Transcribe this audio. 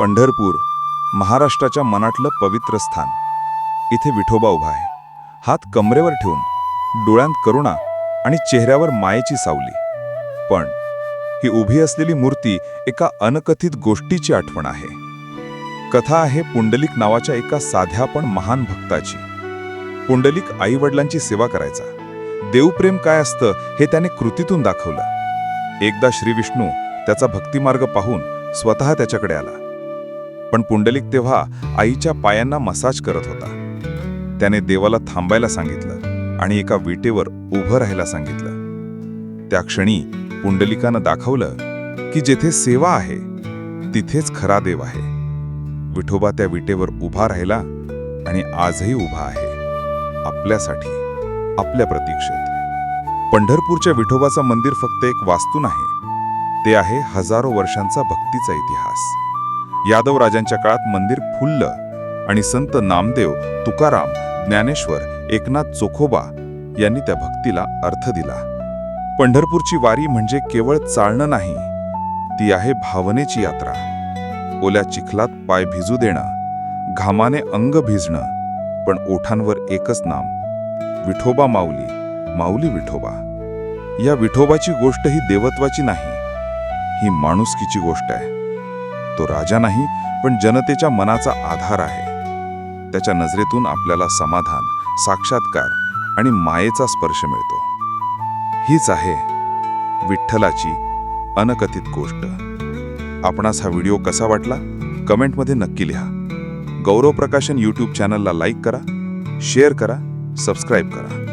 पंढरपूर महाराष्ट्राच्या मनातलं पवित्र स्थान. इथे विठोबा उभा आहे. हात कमरेवर ठेवून डोळ्यांत करुणा आणि चेहऱ्यावर मायेची सावली. पण ही उभी असलेली मूर्ती एका अनकथित गोष्टीची आठवण आहे. कथा आहे पुंडलिक नावाच्या एका साध्या पण महान भक्ताची. पुंडलिक आईवडिलांची सेवा करायचा. देवप्रेम काय असतं हे त्याने कृतीतून दाखवलं. एकदा श्रीविष्णू त्याचा भक्तिमार्ग पाहून स्वतः त्याच्याकडे आला. पण पुंडलिक तेव्हा आईच्या पायांना मसाज करत होता. त्याने देवाला थांबायला सांगितलं आणि एका विटेवर उभं राहायला सांगितलं. त्या क्षणी पुंडलिकानं दाखवलं की जेथे सेवा आहे तिथेच खरा देव आहे. विठोबा त्या विटेवर उभा राहिला आणि आजही उभा आहे. आपल्यासाठी आपल्या प्रतीक्षेत. पंढरपूरच्या विठोबाचं मंदिर फक्त एक वास्तू नाही ते आहे हजारो वर्षांचा भक्तीचा इतिहास. यादव राजांच्या काळात मंदिर फुललं आणि संत नामदेव तुकाराम ज्ञानेश्वर एकनाथ चोखोबा यांनी त्या भक्तीला अर्थ दिला. पंढरपूरची वारी म्हणजे केवळ चालणं नाही ती आहे भावनेची यात्रा. ओल्या चिखलात पाय भिजू देणं घामाने अंग भिजणं पण ओठांवर एकच नाम विठोबा माऊली माऊली विठोबा. या विठोबाची गोष्ट ही देवत्वाची नाही ही माणुसकीची गोष्ट आहे. तो राजा नाही पण जनतेच्या मनाचा आधार आहे. त्याच्या नजरेतून आपल्याला समाधान साक्षात्कार आणि मायेचा स्पर्श मिळतो. हीच आहे विठ्ठलाची अनकथित गोष्ट. आपणास हा व्हिडिओ कसा वाटला? कमेंटमध्ये नक्की लिहा. गौरव प्रकाशन यूट्यूब चॅनलला लाईक करा शेअर करा सबस्क्राईब करा.